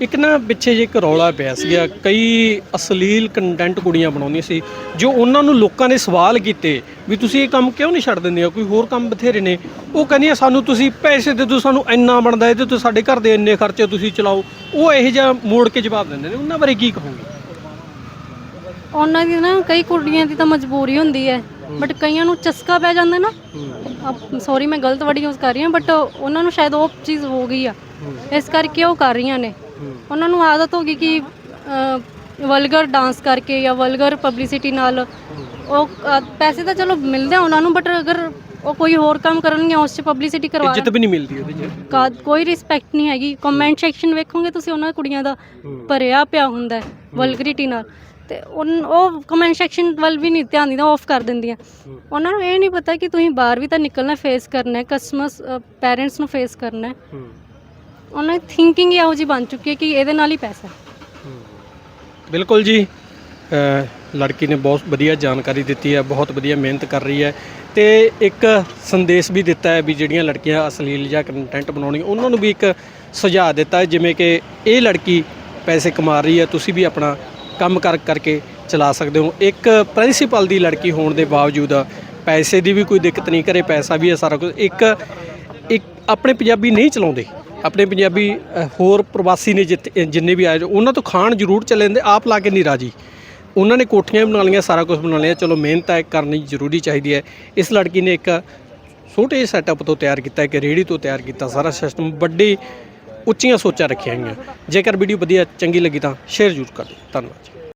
ਇੱਕ ਨਾ ਪਿੱਛੇ ਜੇ ਇੱਕ ਰੌਲਾ ਪਿਆ ਸੀਗਾ ਕਈ ਅਸਲੀਲ ਕੰਟੈਂਟ ਕੁੜੀਆਂ ਬਣਾਉਂਦੀਆਂ ਸੀ ਜੋ ਉਹਨਾਂ ਨੂੰ ਲੋਕਾਂ ਨੇ ਸਵਾਲ ਕੀਤੇ ਵੀ ਤੁਸੀਂ ਇਹ ਕੰਮ ਕਿਉਂ ਨਹੀਂ ਛੱਡ ਦਿੰਦੇ ਹੋ? ਕੋਈ ਹੋਰ ਕੰਮ ਬਥੇਰੇ ਨੇ। ਉਹ ਕਹਿੰਦੀਆਂ ਸਾਨੂੰ ਤੁਸੀਂ ਪੈਸੇ ਦੇ ਦਿਓ ਸਾਨੂੰ ਇੰਨਾ ਬਣਦਾ ਇਹਦੇ ਤੋਂ ਸਾਡੇ ਘਰ ਦੇ ਇੰਨੇ ਖਰਚੇ ਤੁਸੀਂ ਚਲਾਓ। ਉਹ ਇਹੋ ਜਿਹਾ ਮੋੜ ਕੇ ਜਵਾਬ ਦਿੰਦੇ ਨੇ। ਉਹਨਾਂ ਬਾਰੇ ਕੀ ਕਹੋਗੇ? ਉਹਨਾਂ ਦੀ ਨਾ ਕਈ ਕੁੜੀਆਂ ਦੀ ਤਾਂ ਮਜਬੂਰੀ ਹੁੰਦੀ ਹੈ ਬਟ ਕਈਆਂ ਨੂੰ ਚਸਕਾ ਪੈ ਜਾਂਦਾ ਨਾ। ਸੌਰੀ ਮੈਂ ਗਲਤ ਵਰਡ ਯੂਜ਼ ਕਰ ਰਹੀ ਹਾਂ ਬਟ ਉਹਨਾਂ ਨੂੰ ਸ਼ਾਇਦ ਉਹ ਚੀਜ਼ ਹੋ ਗਈ ਆ। ਇਸ ਕਰਕੇ ਉਹ ਕਰ ਰਹੀਆਂ ਨੇ। ਉਹਨਾਂ ਨੂੰ ਆਦਤ ਹੋ ਗਈ ਕਿ ਵਲਗਰ ਡਾਂਸ ਕਰਕੇ ਜਾਂ ਵਲਗਰ ਪਬਲਿਸਿਟੀ ਨਾਲ। ਉਹ ਪੈਸੇ ਤਾਂ ਚਲੋ ਮਿਲਦੇ ਆ ਉਹਨਾਂ ਨੂੰ ਬਟ ਅਗਰ ਉਹ ਕੋਈ ਹੋਰ ਕੰਮ ਕਰਨਗੇ ਉਸ 'ਚ ਪਬਲਿਸਿਟੀ ਕਰਵਾ ਇੱਜ਼ਤ ਵੀ ਨਹੀਂ ਮਿਲਦੀ ਉਹਦੇ 'ਚ। ਕੋਈ ਰਿਸਪੈਕਟ ਨਹੀਂ ਹੈਗੀ। ਕਮੈਂਟ ਸੈਕਸ਼ਨ ਵੇਖੋਗੇ ਤੁਸੀਂ ਉਹਨਾਂ ਕੁੜੀਆਂ ਦਾ ਭਰਿਆ ਪਿਆ ਹੁੰਦਾ ਹੈ ਵਲਗਰਿਟੀ ਨਾਲ। ਤੇ ਉਨ- ਉਹ ਕਮੈਂਟ ਸੈਕਸ਼ਨ ਵੱਲ ਵੀ ਨਹੀਂ ਧਿਆਨ ਦਿੰਦਾ ਆਫ ਕਰ ਦਿੰਦੀਆਂ। ਉਹਨਾਂ ਨੂੰ ਇਹ ਨਹੀਂ ਪਤਾ ਕਿ ਤੁਸੀਂ ਬਾਹਰ ਵੀ ਤਾਂ ਨਿਕਲਣਾ ਫੇਸ ਕਰਨਾ ਹੈ ਕਸਟਮਰਸ ਪੈਰੈਂਟਸ ਨੂੰ ਫੇਸ ਕਰਨਾ ਹੈ। ਹੂੰ। ਉਹਨਾਂ ਦੀ ਥਿੰਕਿੰਗ ਇਹੋ ਜਿਹੀ ਬਣ ਚੁੱਕੀ ਹੈ ਕਿ ਇਹਦੇ ਨਾਲ ਹੀ ਪੈਸਾ ਬਿਲਕੁਲ ਜੀ। ਅ, ਲੜਕੀ ਨੇ ਬਹੁਤ ਵਧੀਆ ਜਾਣਕਾਰੀ ਦਿੱਤੀ ਹੈ ਬਹੁਤ ਵਧੀਆ ਮਿਹਨਤ ਕਰ ਰਹੀ ਹੈ ਤੇ ਇੱਕ ਸੰਦੇਸ਼ ਵੀ ਦਿੱਤਾ ਹੈ ਵੀ ਜਿਹੜੀਆਂ ਲੜਕੀਆਂ ਅਸਲੀਲ ਜਾਂ ਕੰਟੈਂਟ ਬਣਾਉਣੀਆਂ ਉਹਨਾਂ ਨੂੰ ਵੀ ਇੱਕ ਸੁਝਾਅ ਦਿੱਤਾ ਹੈ ਜਿਵੇਂ ਕਿ ਇਹ ਲੜਕੀ ਪੈਸੇ ਕਮਾ ਰਹੀ ਹੈ ਤੁਸੀਂ ਵੀ ਆਪਣਾ ਕੰਮ ਕਰ ਕਰਕੇ ਚਲਾ ਸਕਦੇ ਹੋ। ਇੱਕ ਪ੍ਰਿੰਸੀਪਲ ਦੀ ਲੜਕੀ ਹੋਣ ਦੇ ਬਾਵਜੂਦ ਪੈਸੇ ਦੀ ਵੀ ਕੋਈ ਦਿੱਕਤ ਨਹੀਂ ਕਰੇ ਪੈਸਾ ਵੀ ਹੈ ਸਾਰਾ ਕੁਝ। ਇੱਕ ਇੱਕ ਆਪਣੇ ਪੰਜਾਬੀ ਨਹੀਂ ਚਲਾਉਂਦੇ। ਆਪਣੇ ਪੰਜਾਬੀ ਹੋਰ ਪ੍ਰਵਾਸੀ ਨੇ ਜਿੱਥੇ ਜਿੰਨੇ ਵੀ ਆਏ ਨੇ, ਉਹਨਾਂ ਤੋਂ ਖਾਣ ਜ਼ਰੂਰ ਚਲੇ ਜਾਂਦੇ ਆਪ ਲਾ ਕੇ ਨਹੀਂ ਰਾਜੀ। ਉਹਨਾਂ ਨੇ ਕੋਠੀਆਂ ਬਣਾ ਲਈਆਂ ਸਾਰਾ ਕੁਝ ਬਣਾ ਲਿਆ। ਚਲੋ ਮਿਹਨਤ ਹੈ ਕਰਨੀ ਜ਼ਰੂਰੀ ਚਾਹੀਦੀ ਹੈ। ਇਸ ਲੜਕੀ ਨੇ ਇੱਕ ਛੋਟੇ ਸੈਟਅਪ ਤੋਂ ਤਿਆਰ ਕੀਤਾ ਕਿ ਰੇੜੀ ਤੋਂ ਤਿਆਰ ਕੀਤਾ ਸਾਰਾ ਸਿਸਟਮ ਵੱਡੀ ਉੱਚੀਆਂ ਸੋਚਾਂ ਰੱਖੀਆਂ ਹੋਈਆਂ ਜੇਕਰ ਵੀਡੀਓ ਵਧੀਆ ਚੰਗੀ ਲੱਗੀ ਤਾਂ ਸ਼ੇਅਰ ਜ਼ਰੂਰ ਕਰ ਦਿਓ। ਧੰਨਵਾਦ ਜੀ।